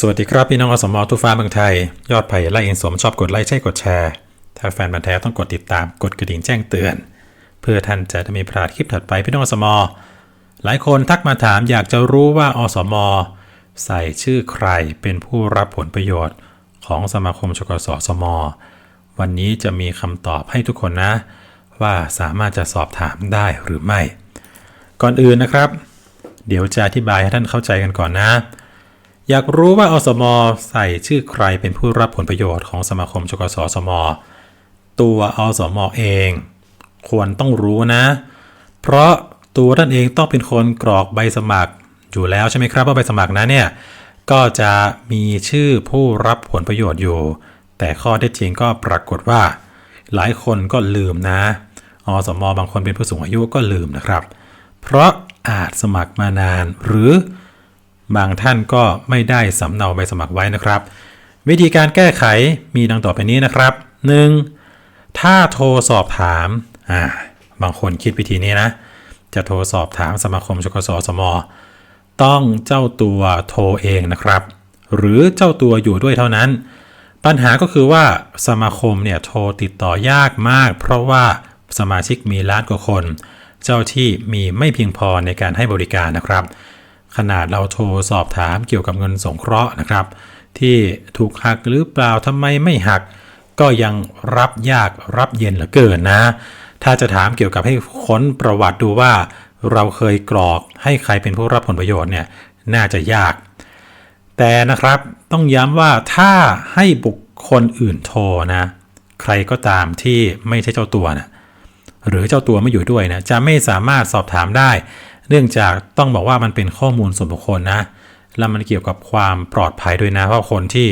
สวัสดีครับพี่น้องอสมอทุกฟ้าเมืองไทย ยอดไผ่ไล่เองสมชอบกดไลค์ใช่กดแชร์ ถ้าแฟนบันแท้ต้องกดติดตามกดกระดิ่งแจ้งเตือน เพื่อท่านจะได้ม่พลาดคลิปถัดไปพี่น้องอสมอหลายคนทักมาถามอยากจะรู้ว่าอสมอใส่ชื่อใครเป็นผู้รับผลประโยชน์ของสมาคมชกสสม วันนี้จะมีคำตอบให้ทุกคนนะ ว่าสามารถจะสอบถามได้หรือไม่ ก่อนอื่นนะครับ เดี๋ยวจะอธิบายให้ท่านเข้าใจกันก่อนนะ อยากรู้ว่าอสมใส่ชื่อใครเป็นผู้รับผลประโยชน์ของสมาคมชกสสม ตัวอสมเอง ควรต้องรู้นะ เพราะตัวท่านเองต้องเป็นคนกรอกใบสมัคร อยู่แล้วใช่ไหมครับว่าใบสมัครนั้นเนี่ยก็จะมีชื่อผู้รับผลประโยชน์อยู่ แต่ข้อเท็จจริงก็ปรากฏว่า หลายคนก็ลืมนะ อสมบางคนเป็นผู้สูงอายุก็ลืมนะครับ เพราะอาจสมัครมานานหรือ บางท่านก็ไม่ได้สำเนาใบสมัครไว้นะครับ วิธีการแก้ไขมีดังต่อไปนี้นะครับ 1. ถ้าโทรสอบถามอ่าบางคนคิดวิธีนี้นะ จะโทรสอบถามสมาคมชกสสม ต้องเจ้าตัวโทรเองนะครับ หรือเจ้าตัวอยู่ด้วยเท่านั้น ปัญหาก็คือว่าสมาคมเนี่ยโทรติดต่อยากมาก เพราะว่าสมาชิกมีล้านกว่าคน เจ้าที่มีไม่เพียงพอในการให้บริการนะครับ ขนาดเราโทรสอบถามเกี่ยวกับเงินสงเคราะห์นะครับ ที่ถูกหักหรือเปล่าทำไมไม่หัก ก็ยังรับยากรับเย็นเหลือเกินนะ ถ้าจะถามเกี่ยวกับให้ค้นประวัติดูว่า เราเคยกรอกให้ใครเป็นผู้รับผลประโยชน์เนี่ยน่าจะยาก แต่นะครับต้องย้ำว่าถ้าให้บุคคลอื่นโทรนะ ใครก็ตามที่ไม่ใช่เจ้าตัวนะหรือเจ้าตัวไม่อยู่ด้วยนะจะไม่สามารถสอบถามได้ เนื่องจากต้องบอกว่ามันเป็นข้อมูลส่วนบุคคลนะ แล้วมันเกี่ยวกับความปลอดภัยด้วยนะ เพราะคนที่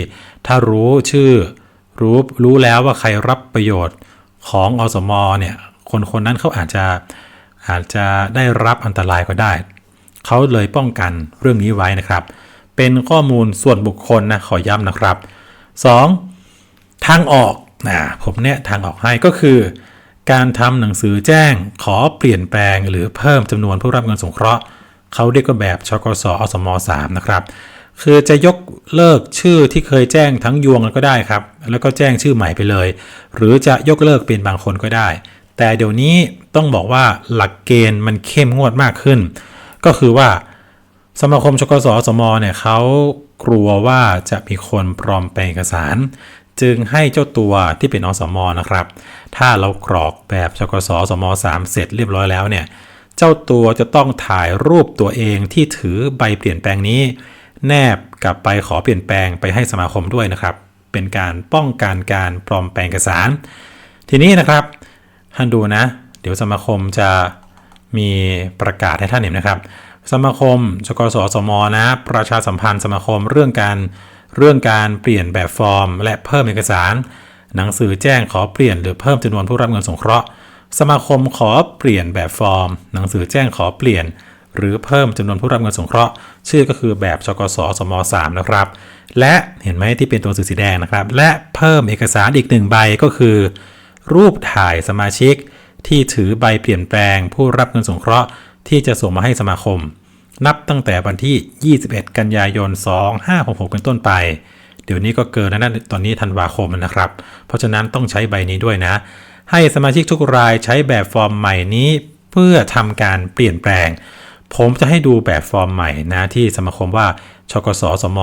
ถ้ารู้ชื่อรู้รู้แล้วว่าใครรับประโยชน์ของอสมเนี่ยคนคนนั้นเขาอาจจะอาจจะได้รับอันตรายก็ได้ เขาเลยป้องกันเรื่องนี้ไว้นะครับ เป็นข้อมูลส่วนบุคคลนะขอย้ำนะครับ 2. ทางออกนะผมเนี่ยทางออกให้ก็คือ การทำหนังสือแจ้งขอเปลี่ยนแปลงหรือเพิ่มจำนวนผู้รับเงินสงเคราะห์เขาเรียกว่าแบบชกสอสม3นะครับคือจะยกเลิกชื่อที่เคยแจ้งทั้งยวงก็ได้ครับ แล้วก็แจ้งชื่อใหม่ไปเลย หรือจะยกเลิกเป็นบางคนก็ได้ แต่เดี๋ยวนี้ต้องบอกว่าหลักเกณฑ์มันเข้มงวดมากขึ้น ก็คือว่าสมาคมชกสสมเนี่ยเขากลัวว่าจะมีคนปลอมแปลงเอกสาร จึงให้เจ้าตัวที่เป็นอสมนะครับ ถ้าเรากรอกแบบชกสสม3เสร็จเรียบร้อยแล้วเนี่ย เจ้าตัวจะต้องถ่ายรูปตัวเองที่ถือใบเปลี่ยนแปลงนี้ แนบกลับไปขอเปลี่ยนแปลงไปให้สมาคมด้วยนะครับ เป็นการป้องกันการปลอมแปลงเอกสาร ทีนี้นะครับท่านดูนะ เดี๋ยวสมาคมจะมีประกาศให้ท่านเห็นนะครับ สมาคมชกสสมนะ ประชาสัมพันธ์สมาคมเรื่องการ เรื่องการเปลี่ยนแบบฟอร์ม และเพิ่มเอกสาร หนังสือแจ้งขอเปลี่ยนหรือเพิ่มจำนวนผู้รับเงินสงเคราะห์สมาคมขอเปลี่ยนแบบฟอร์ม หนังสือแจ้งขอเปลี่ยน หรือเพิ่มจำนวนผู้รับเงินสงเคราะห์ ชื่อก็คือแบบชกสสม3นะครับ และเห็นไหมที่เป็นตัวสื่อสีแดงนะครับ และเพิ่มเอกสารอีกหนึ่งใบก็คือ รูปถ่ายสมาชิก ที่ถือใบเปลี่ยนแปลงผู้รับเงินสงเคราะห์ ที่จะส่งมาให้สมาคม นับตั้งแต่วันที่ 21 กันยายน 2566 เป็นต้นไป เดี๋ยวนี้ก็เกินแล้วนะตอนนี้ธันวาคมแล้วนะครับ เพราะฉะนั้นต้องใช้ใบนี้ด้วยนะ ให้สมาชิกทุกรายใช้แบบฟอร์มใหม่นี้เพื่อทำการเปลี่ยนแปลง ผมจะให้ดูแบบฟอร์มใหม่นะที่สมาคมว่าชกสสม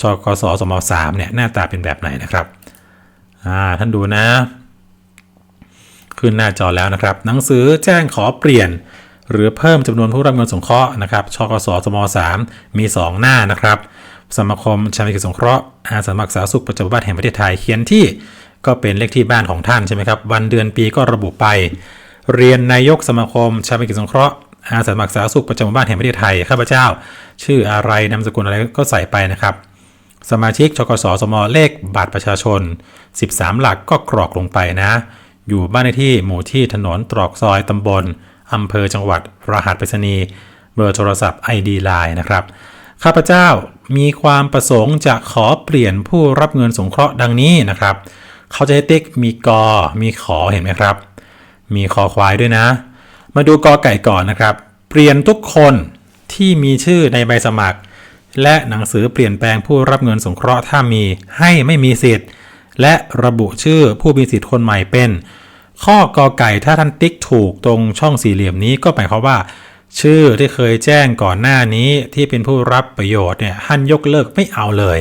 ชกสสม3เนี่ยหน้าตาเป็นแบบไหนนะครับอ่าท่านดูนะ ขึ้นหน้าจอแล้วนะครับ หนังสือแจ้งขอเปลี่ยน หรือเพิ่มจำนวนผู้รับเงินสงเคราะห์นะครับชกสสม3มี 2 หน้านะครับ สมาคมชาวิกสงเคราะห์อาสาสมัครสาธารณสุขประจำบ้านแห่งประเทศไทยเขียนที่ก็เป็นเลขที่บ้านของท่านใช่ไหมครับ วันเดือนปีก็ระบุไป เรียนนายกสมาคมชาวิกสงเคราะห์อาสาสมัครสาธารณสุขประจำบ้านแห่งประเทศไทยข้าพเจ้า ชื่ออะไรนามสกุลอะไรก็ใส่ไปนะครับสมาชิกชกสสมเลขบัตรประชาชน 13 หลักก็กรอกลงไปนะ อยู่บ้านเลขที่หมู่ที่ถนนตรอกซอยตำบล อำเภอจังหวัด รหัสไปรษณีย์เบอร์โทรศัพท์ ID Line นะครับ ข้าพเจ้ามีความประสงค์จะขอเปลี่ยนผู้รับเงินสงเคราะห์ดังนี้นะครับ เขาจะให้ติ๊กมีกอ มีขอเห็นไหมครับ มีคอควายด้วยนะ มาดูกอไก่ก่อนนะครับ เปลี่ยนทุกคนที่มีชื่อในใบสมัคร และหนังสือเปลี่ยนแปลงผู้รับเงินสงเคราะห์ถ้ามีให้ไม่มีสิทธิ์ และระบุชื่อผู้มีสิทธิ์คนใหม่เป็น ข้อกอไก่ถ้าท่านติ๊กถูกตรงช่องสี่เหลี่ยมนี้ก็หมายความว่า ชื่อที่เคยแจ้งก่อนหน้านี้ที่เป็นผู้รับประโยชน์เนี่ยท่านยกเลิกไม่เอาเลย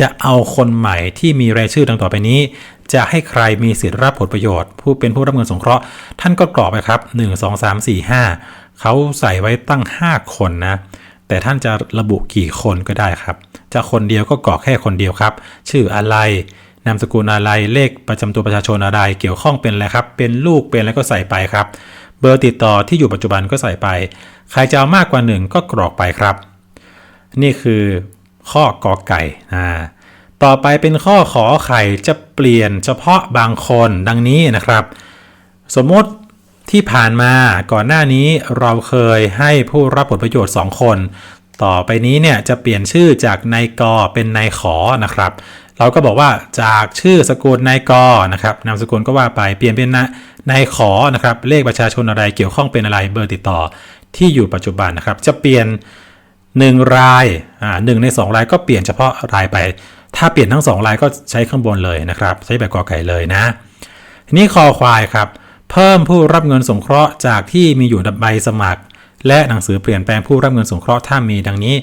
จะเอาคนใหม่ที่มีรายชื่อดังต่อไปนี้ จะให้ใครมีสิทธิ์รับผลประโยชน์ ผู้เป็นผู้รับเงินสงเคราะห์ท่านก็กรอกไปครับ 1 2 3 4 5เขาใส่ไว้ตั้ง 5 คนนะแต่ท่านจะระบุกี่คนก็ได้ครับ จะคนเดียวก็กรอกแค่คนเดียวครับ ชื่ออะไร นามสกุลอะไรเลขประจำตัวประชาชนอะไรเกี่ยวข้องเป็นอะไรครับเป็นลูกเป็นอะไรก็ใส่ไปครับ เบอร์ติดต่อที่อยู่ปัจจุบันก็ใส่ไป ใครจะเอามากกว่าหนึ่งก็กรอกไปครับ นี่คือข้อกอไก่อ่าต่อไปเป็นข้อขอไข่จะเปลี่ยนเฉพาะบางคนดังนี้นะครับ สมมติที่ผ่านมาก่อนหน้านี้เราเคยให้ผู้รับผลประโยชน์ 2 คน ต่อไปนี้เนี่ยจะเปลี่ยนชื่อจากนายกเป็นนายขอนะครับ เราก็บอกว่าจากชื่อสกุลนายกนะครับนามสกุลก็ว่าไปเปลี่ยนเป็นนะนายขอนะครับเลขประชาชนอะไรเกี่ยวข้องเป็นอะไรเบอร์ติดต่อที่อยู่ปัจจุบันนะครับ จะเปลี่ยน 1 รายอ่าหนึ่งใน 2 รายก็เปลี่ยนเฉพาะรายไป ถ้าเปลี่ยนทั้ง 2 รายก็ใช้ข้างบนเลยนะครับ ใช้แบบกอไก่เลยนะทีนี้คอควายครับเพิ่มผู้รับเงินสงเคราะห์จากที่มีอยู่ใบสมัคร และหนังสือเปลี่ยนแปลงผู้รับเงินสงเคราะห์ถ้ามีดังนี้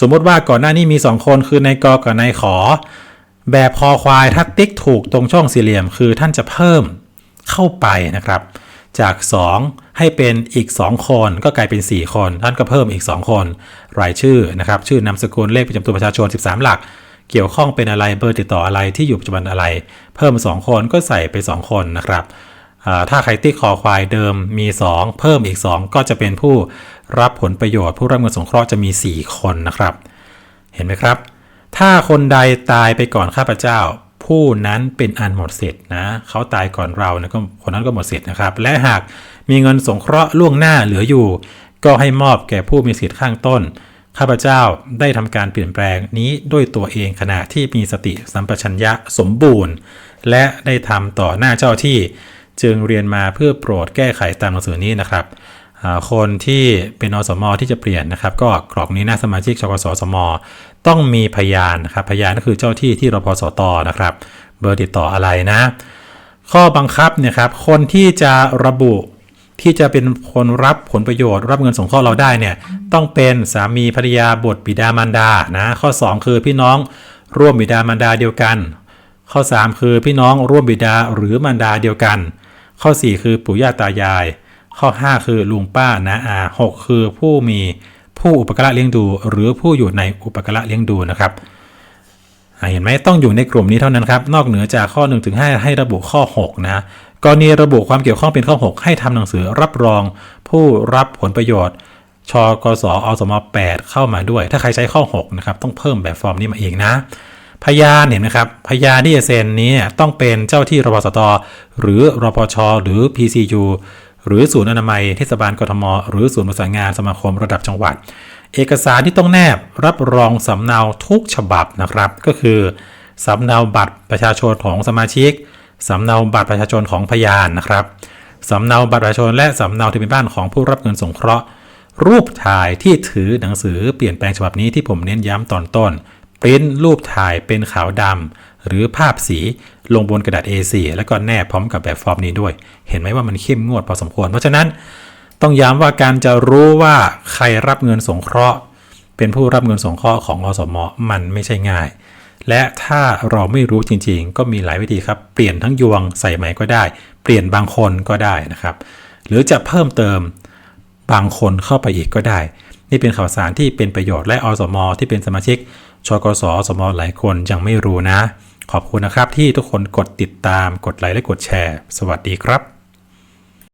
สมมติว่าก่อนหน้านี้มี 2 คนคือนายกกับนายขอ แบบคอควายถ้าติ๊กถูกตรงช่องสี่เหลี่ยม คือท่านจะเพิ่มเข้าไปนะครับ จาก 2 ให้เป็นอีก 2 คน ก็กลายเป็น 4 คน ท่านก็เพิ่มอีก 2 คน รายชื่อนะครับ ชื่อนามสกุลเลขประจำตัวประชาชน 13 หลัก เกี่ยวข้องเป็นอะไรเบอร์ติดต่ออะไรที่อยู่ปัจจุบันอะไร เพิ่ม 2 คนก็ใส่ไป 2 คนนะครับถ้าใครติ๊กคอควายเดิมมี 2 เพิ่มอีก 2 ก็จะเป็นผู้รับผลประโยชน์ ผู้รับเงินสงเคราะห์จะมี 4 คนนะครับ เห็นไหมครับ ถ้าคนใดตายไปก่อนข้าพเจ้า ผู้นั้นเป็นอันหมดสิทธิ์นะเขาตายก่อนเรานะก็คนนั้นก็หมดสิทธิ์นะครับ และหากมีเงินสงเคราะห์ล่วงหน้าเหลืออยู่ ก็ให้มอบแก่ผู้มีสิทธิ์ข้างต้นข้าพเจ้าได้ทำการเปลี่ยนแปลงนี้ด้วยตัวเองขณะที่มีสติสัมปชัญญะสมบูรณ์ และได้ทำต่อหน้าเจ้าที่จึงเรียนมาเพื่อโปรดแก้ไขตามหนังสือนี้นะครับ คนที่เป็นอสมที่จะเปลี่ยนนะครับ ก็กรอกนี้หน้าสมาชิกชกสสม ต้องมีพยานนะครับพยานก็คือเจ้าที่ที่รพสตนะครับ เบอร์ติดต่ออะไรนะ ข้อบังคับเนี่ยครับคนที่จะระบุที่จะเป็นคนรับผลประโยชน์ รับเงินสงเคราะห์เราได้เนี่ยต้องเป็นสามีภรรยาบุตรบิดามารดานะข้อ 2 คือพี่น้องร่วมบิดามารดาเดียวกัน ข้อ 3 คือพี่น้องร่วมบิดาหรือมารดาเดียวกัน ข้อ 4 คือปู่ย่าตายาย ข้อ 5 คือลุงป้านาอา6คือผู้มี ผู้อุปการะเลี้ยงดู หรือผู้อยู่ในอุปการะเลี้ยงดูนะครับเห็นไหมต้องอยู่ในกลุ่มนี้เท่านั้นครับ นอกเหนือจากข้อ 1 ถึง 5 ให้ระบุข้อ 6 นะกรณีระบุความเกี่ยวข้องเป็นข้อ 6 ให้ทำหนังสือรับรอง ผู้รับผลประโยชน์ชกสอสม 8 เข้ามาด้วย ถ้าใครใช้ข้อ 6 นะครับ ต้องเพิ่มแบบฟอร์มนี้มาเอีกนะ พยานเห็นไหมครับ พยานที่จะเซ็นนี้ต้องเป็นเจ้าที่รพสต หรือรพช หรือ PCU หรือศูนย์อนามัยเทศบาลกทม หรือศูนย์ประสานงานสมาคมระดับจังหวัด เอกสารที่ต้องแนบรับรองสำเนาทุกฉบับนะครับ ก็คือสำเนาบัตรประชาชนของสมาชิกสำเนาบัตรประชาชนของพยานนะครับสำเนาบัตรประชาชนและสำเนาทะเบียนบ้านของผู้รับเงินสงเคราะห์ รูปถ่ายที่ถือหนังสือเปลี่ยนแปลงฉบับนี้ที่ผมเน้นย้ำตอนต้นปริ้นรูปถ่ายเป็นขาวดำ หรือภาพสีลงบนกระดาษ A4 แล้วก็แนบพร้อมกับแบบฟอร์มนี้ด้วย เห็นไหมว่ามันเข้มงวดพอสมควร เพราะฉะนั้นต้องย้ำว่าการจะรู้ว่าใครรับเงินสงเคราะห์ เป็นผู้รับเงินสงเคราะห์ของอสมมันไม่ใช่ง่าย และถ้าเราไม่รู้จริงๆ ก็มีหลายวิธีครับ เปลี่ยนทั้งยวงใส่ใหม่ก็ได้ เปลี่ยนบางคนก็ได้นะครับ หรือจะเพิ่มเติมบางคนเข้าไปอีกก็ได้ นี่เป็นข่าวสารที่เป็นประโยชน์และอสม ที่เป็นสมาชิกชกสอสมหลายคนยังไม่รู้นะ ขอบคุณนะครับที่ทุกคนกดติดตามกดไลค์และกดแชร์ สวัสดีครับ